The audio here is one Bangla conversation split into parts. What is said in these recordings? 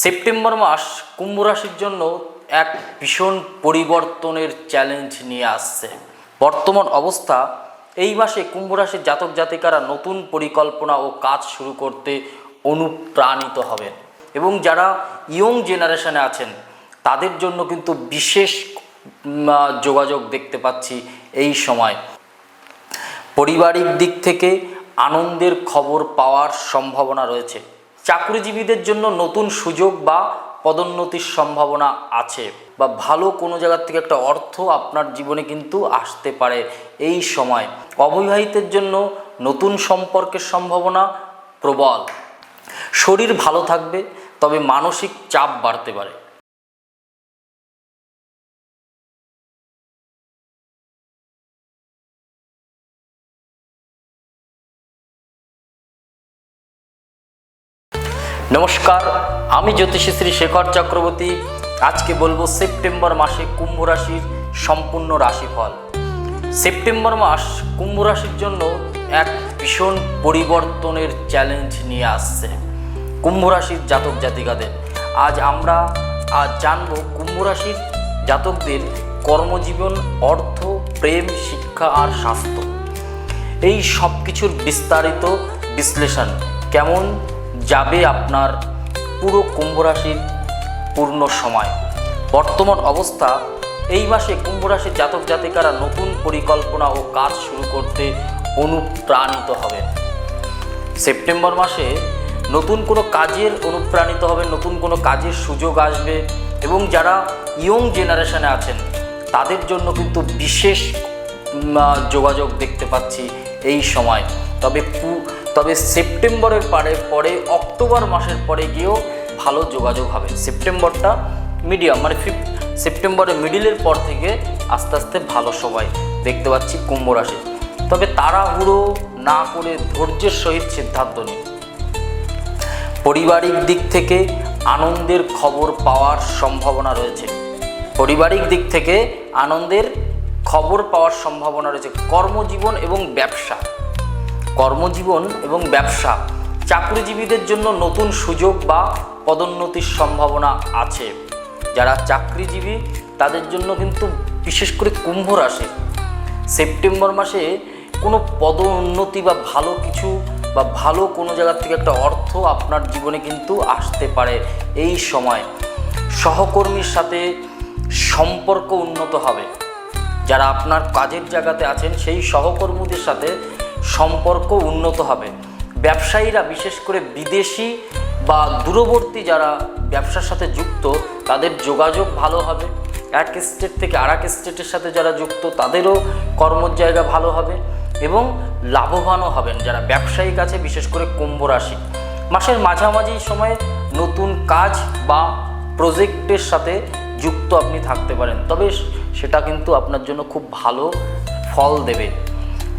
সেপ্টেম্বর মাস কুম্ভ রাশির জন্য এক ভীষণ পরিবর্তনের চ্যালেঞ্জ নিয়ে আসছে। বর্তমান অবস্থা, এই মাসে কুম্ভ রাশির জাতক জাতিকারা নতুন পরিকল্পনা ও কাজ শুরু করতে অনুপ্রাণিত হবেন। এবং যারা ইয়ং জেনারেশনে আছেন, তাদের জন্য কিন্তু বিশেষ যোগাযোগ দেখতে পাচ্ছি এই সময়। পারিবারিক দিক থেকে আনন্দের খবর পাওয়ার সম্ভাবনা রয়েছে। চাকরিজীবীদের জন্য নতুন সুযোগ বা পদোন্নতির সম্ভাবনা আছে বা ভালো কোনো জায়গার থেকে একটা অর্থ আপনার জীবনে কিন্তু আসতে পারে এই সময়। অবিবাহিতের জন্য নতুন সম্পর্কের সম্ভাবনা প্রবল। শরীর ভালো থাকবে, তবে মানসিক চাপ বাড়তে পারে। নমস্কার, আমি জ্যোতিষী শ্রী শেখর চক্রবর্তী। আজকে বলব সেপ্টেম্বর মাসে কুম্ভ রাশির সম্পূর্ণ রাশিফল। সেপ্টেম্বর মাস কুম্ভ রাশির জন্য এক ভীষণ পরিবর্তনের চ্যালেঞ্জ নিয়ে আসছে। কুম্ভ রাশির জাতক জাতিকাদের। আজ আমরা, আজ জানব কুম্ভ রাশির জাতকদের কর্মজীবন, অর্থ, প্রেম, শিক্ষা আর স্বাস্থ্য। এই সব কিছুর বিস্তারিত বিশ্লেষণ কেমন যাবে আপনার পুরো কুম্ভ রাশির পূর্ণ সময়। বর্তমান অবস্থা, এই মাসে কুম্ভ রাশির জাতক জাতিকারা নতুন পরিকল্পনা ও কাজ শুরু করতে অনুপ্রাণিত হবেন। সেপ্টেম্বর মাসে নতুন কোনো কাজের অনুপ্রাণিত হবে নতুন কোনো কাজের সুযোগ আসবে এবং যারা ইয়ং জেনারেশনে আছেন, তাদের জন্য কিন্তু বিশেষ যোগাযোগ দেখতে পাচ্ছি এই সময়। তবে তবে সেপ্টেম্বরের পরে পরে অক্টোবর মাসের পরে গিয়েও ভালো যোগাযোগ হবে। সেপ্টেম্বরটা মিডিয়াম মানে ফিফ, সেপ্টেম্বরের মিডিলের পর থেকে আস্তে আস্তে ভালো সময় দেখতে পাচ্ছি কুম্ভ রাশি। তবে তাড়াহুড়ো না করে ধৈর্যের সহিত সিদ্ধান্ত নিন। পারিবারিক দিক থেকে আনন্দের খবর পাওয়ার সম্ভাবনা রয়েছে। পারিবারিক দিক থেকে আনন্দের খবর পাওয়ার সম্ভাবনা রয়েছে। কর্মজীবন এবং ব্যবসা। কর্মজীবন এবং ব্যবসা। চাকরিজীবীদের জন্য নতুন সুযোগ বা পদোন্নতির সম্ভাবনা আছে। যারা চাকরিজীবী, তাদের জন্য কিন্তু বিশেষ করে কুম্ভ রাশি। সেপ্টেম্বর মাসে কোনো পদোন্নতি বা ভালো কিছু বা ভালো কোনো জায়গার থেকে একটা অর্থ আপনার জীবনে কিন্তু আসতে পারে এই সময়। সহকর্মীর সাথে সম্পর্ক উন্নত হবে। যারা আপনার কাজের জায়গাতে আছেন, সেই সহকর্মীদের সাথে সম্পর্ক উন্নত হবে। ব্যবসায়ীরা বিশেষ করে বিদেশি বা দূরবর্তী যারা ব্যবসার সাথে যুক্ত, তাদের যোগাযোগ ভালো হবে। এক স্টেট থেকে আর এক স্টেটের সাথে যারা যুক্ত, তাদেরও কর্মর জায়গা ভালো হবে এবং লাভবানও হবেন যারা ব্যবসায়িক আছে বিশেষ করে কুম্ভ রাশি। মাসের মাঝামাঝি সময়ে নতুন কাজ বা প্রজেক্টের সাথে যুক্ত আপনি থাকতে পারেন। তবে সেটা কিন্তু আপনার জন্য খুব ভালো ফল দেবে।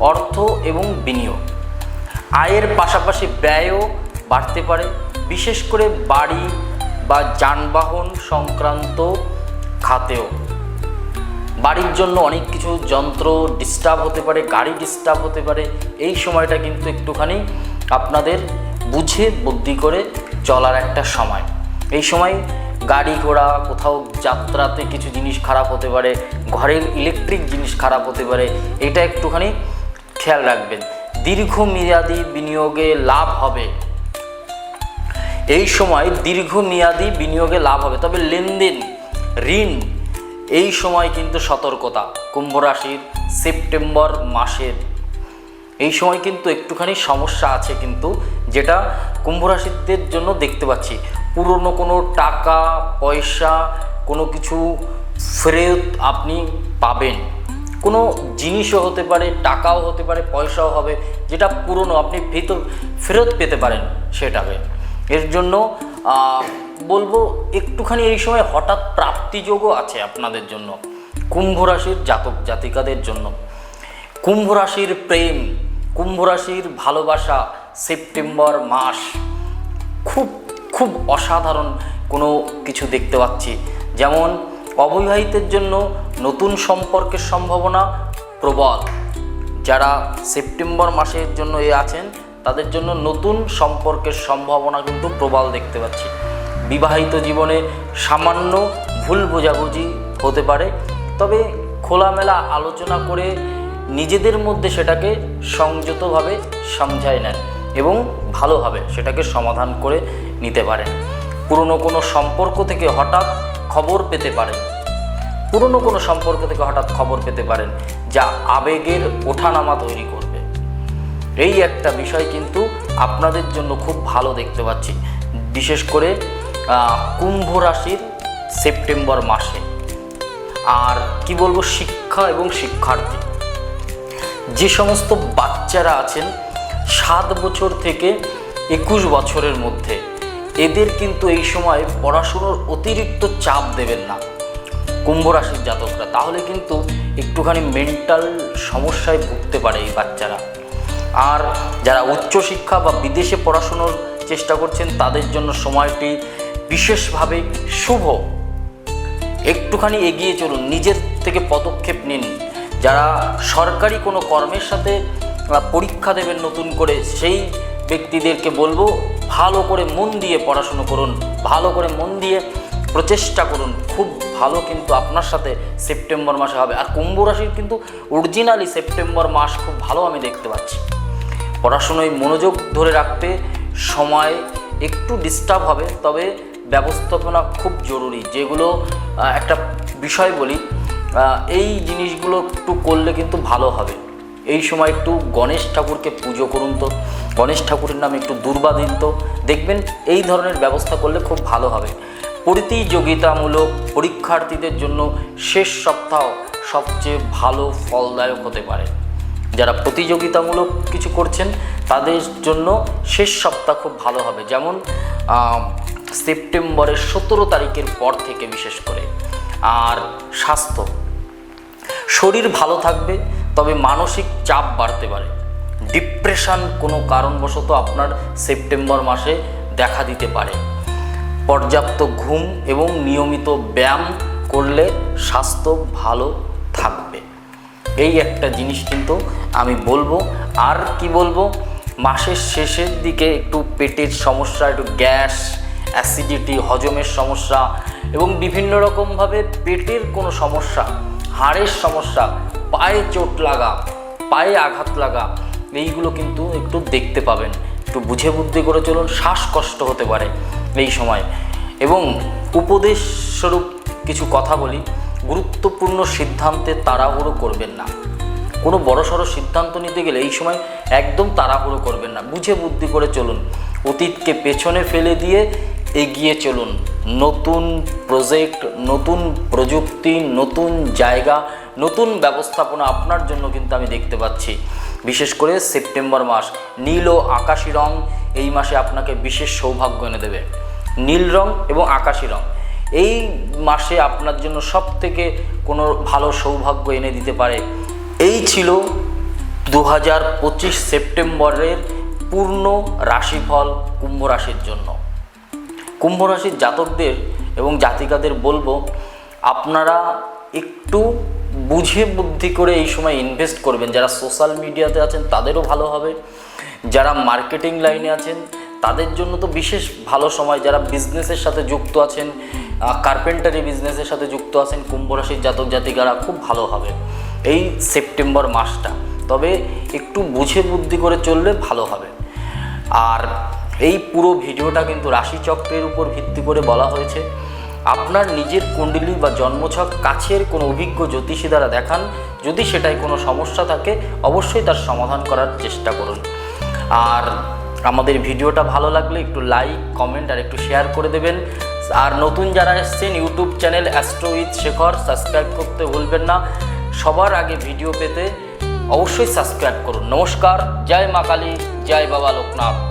অর্থ এবং বিনিয়োগ। আয়ের পাশাপাশি ব্যয়ও বাড়তে পারে, বিশেষ করে বাড়ি বা যানবাহন সংক্রান্ত খাতেও। বাড়ির জন্য অনেক কিছু যন্ত্র ডিস্টার্ব হতে পারে, গাড়ি ডিস্টার্ব হতে পারে, এই সময়টা কিন্তু একটুখানি আপনাদের বুঝে বুদ্ধি করে চলার একটা সময়। এই সময় গাড়ি ঘোড়া, কোথাও যাত্রাতে কিছু জিনিস খারাপ হতে পারে, ঘরের ইলেকট্রিক জিনিস খারাপ হতে পারে, এটা একটুখানি খেয়াল রাখবেন, দীর্ঘমেয়াদী বিনিয়োগে লাভ হবে। এই সময় দীর্ঘমেয়াদী বিনিয়োগে লাভ হবে, তবে লেনদেন, ঋণ, এই সময় কিন্তু সতর্কতা, কুম্ভ রাশির সেপ্টেম্বর মাসের। এই সময় কিন্তু একটুখানি সমস্যা আছে কিন্তু, যেটা কুম্ভ রাশিদের জন্য দেখতে পাচ্ছি। পুরনো কোনো টাকা, পয়সা, কোনো কিছু ফেরত আপনি পাবেন। কোনো জিনিসও হতে পারে, টাকাও হতে পারে, পয়সাও হবে, যেটা পুরনো, আপনি ভিতর ফেরত পেতে পারেন সেটাকে। এর জন্য বলব একটুখানি এই সময় হঠাৎ প্রাপ্তিযোগও আছে আপনাদের জন্য, কুম্ভ রাশির জাতক জাতিকাদের জন্য। কুম্ভ রাশির প্রেম, কুম্ভ রাশির ভালোবাসা, সেপ্টেম্বর মাস, খুব খুব অসাধারণ কোনো কিছু দেখতে পাচ্ছি। যেমন অবিবাহিতের জন্য নতুন সম্পর্কের সম্ভাবনা প্রবল। যারা সেপ্টেম্বর মাসের জন্য এ আছেন, তাদের জন্য নতুন সম্পর্কের সম্ভাবনা কিন্তু প্রবল দেখতে পাচ্ছি। বিবাহিত জীবনে সামান্য ভুল বোঝাবুঝি হতে পারে, তবে খোলামেলা আলোচনা করে নিজেদের মধ্যে সেটাকে সংযতভাবে সমঝায় নেন এবং ভালোভাবে সেটাকে সমাধান করে নিতে পারেন। পুরনো কোনো সম্পর্ক থেকে হঠাৎ খবর পেতে পারেন। পুরনো কোনো সম্পর্ক থেকে হঠাৎ খবর পেতে পারেন, যা আবেগের ওঠানামা তৈরি করবে। এই একটা বিষয় কিন্তু আপনাদের জন্য খুব ভালো দেখতে পাচ্ছি। বিশেষ করে কুম্ভ রাশির সেপ্টেম্বর মাসে। আর কি বলব, শিক্ষা এবং শিক্ষার্থী। যে সমস্ত বাচ্চারা আছেন, সাত বছর থেকে একুশ বছরের মধ্যে এদের কিন্তু এই সময় পড়াশুনোর অতিরিক্ত চাপ দেবেন না। কুম্ভ রাশির জাতকরা। তাহলে কিন্তু একটুখানি মেন্টাল সমস্যায় ভুগতে পারে এই বাচ্চারা। আর যারা উচ্চশিক্ষা বা বিদেশে পড়াশুনোর চেষ্টা করছেন, তাদের জন্য সময়টি বিশেষভাবে শুভ। একটুখানি এগিয়ে চলুন, নিজের থেকে পদক্ষেপ নিন। যারা সরকারি কোনো কর্মের সাথে পরীক্ষা দেবেন নতুন করে, সেই ব্যক্তিদেরকে বলব, ভালো করে মন দিয়ে পড়াশুনো করুন, ভালো করে মন দিয়ে প্রচেষ্টা করুন। খুব ভালো কিন্তু আপনার সাথে সেপ্টেম্বর মাসে হবে। আর কুম্ভ রাশির কিন্তু অরিজিনালি সেপ্টেম্বর মাস খুব ভালো আমি দেখতে পাচ্ছি। পড়াশুনোয় মনোযোগ ধরে রাখতে সময় একটু ডিস্টার্ব হবে, তবে ব্যবস্থাপনা খুব জরুরি। যেগুলো একটা বিষয় বলি এই জিনিসগুলো একটু করলে কিন্তু ভালো হবে। এই সময় একটু গণেশ ঠাকুরকে পুজো করুন তো। গণেশ ঠাকুরের নামে একটু দুর্বা দিন তো দেখবেন এই ধরনের ব্যবস্থা করলে খুব ভালো হবে। প্রতিযোগিতামূলক পরীক্ষার্থীদের জন্য শেষ সপ্তাহ সবচেয়ে ভালো ফলদায়ক হতে পারে। যারা প্রতিযোগিতামূলক কিছু করছেন, তাদের জন্য শেষ সপ্তাহ খুব ভালো হবে। যেমন সেপ্টেম্বরের সতেরো তারিখের পর থেকে বিশেষ করে। আর স্বাস্থ্য। শরীর ভালো থাকবে, তবে মানসিক চাপ বাড়তে পারে। ডিপ্রেশন কোনো কারণবশত আপনার সেপ্টেম্বর মাসে দেখা দিতে পারে। পর্যাপ্ত ঘুম এবং নিয়মিত ব্যায়াম করলে স্বাস্থ্য ভালো থাকবে। এই একটা জিনিস কিন্তু আমি বলব। আর কি বলব? মাসের শেষের দিকে একটু পেটের সমস্যা, একটু গ্যাস, অ্যাসিডিটি, হজমের সমস্যা এবং বিভিন্ন রকমভাবে পেটের কোনো সমস্যা, হাড়ের সমস্যা, পায়ে চোট লাগা, পায়ে আঘাত লাগা এইগুলো কিন্তু একটু দেখতে পাবেন, একটু বুঝে বুদ্ধি করে চলুন, শ্বাসকষ্ট হতে পারে এই সময়। এবং উপদেশ স্বরূপ কিছু কথা বলি, গুরুত্বপূর্ণ সিদ্ধান্তে তাড়াহুড়ো করবেন না। কোনো বড়সড় সিদ্ধান্ত নিতে গেলে এই সময় একদম তাড়াহুড়ো করবেন না, বুঝে বুদ্ধি করে চলুন। অতীতকে পেছনে ফেলে দিয়ে এগিয়ে চলুন। নতুন প্রজেক্ট নতুন প্রযুক্তি, নতুন জায়গা, নতুন ব্যবস্থাপনা আপনার জন্য কিন্তু আমি দেখতে পাচ্ছি। বিশেষ করে সেপ্টেম্বর মাস। নীল ও আকাশি রং এই মাসে আপনাকে বিশেষ সৌভাগ্য এনে দেবে। নীল রং এবং আকাশি রং। এই মাসে আপনার জন্য সব থেকে কোনো ভালো সৌভাগ্য এনে দিতে পারে। এই ছিল দু হাজার পঁচিশ সেপ্টেম্বরের পূর্ণ রাশিফল কুম্ভ রাশির জন্য। কুম্ভ রাশির জাতকদের এবং জাতিকাদের বলব, আপনারা একটু বুঝে বুদ্ধি করে এই সময় ইনভেস্ট করবেন। যারা সোশ্যাল মিডিয়াতে আছেন, তাদেরও ভালো হবে। যারা মার্কেটিং লাইনে আছেন, তাদের জন্য তো বিশেষ ভালো সময়। যারা বিজনেসের সাথে যুক্ত আছেন কার্পেন্টারি বিজনেসের সাথে যুক্ত আছেন, কুম্ভ রাশির জাতক জাতিকারা, খুব ভালো হবে এই সেপ্টেম্বর মাসটা। তবে একটু বুঝে বুদ্ধি করে চললে ভালো হবে। আর এই পুরো ভিডিওটা কিন্তু রাশিচক্রের উপর ভিত্তি করে বলা হয়েছে। আপনার নিজের কুণ্ডলী বা জন্মছক কাছের কোনো অভিজ্ঞ জ্যোতিষী দ্বারা দেখান। যদি সেটায় কোনো সমস্যা থাকে, অবশ্যই তার সমাধান করার চেষ্টা করুন। আর আমাদের ভিডিওটা ভালো লাগলে একটু লাইক কমেন্ট আর একটু শেয়ার করে দেবেন। আর নতুন যারা এসছেন YouTube channel astro with Shekhar subscribe করতে ভুলবেন না। সবার আগে ভিডিও পেতে অবশ্যই সাবস্ক্রাইব করুন। নমস্কার, জয় মা কালী, জয় বাবা লোকনাথ।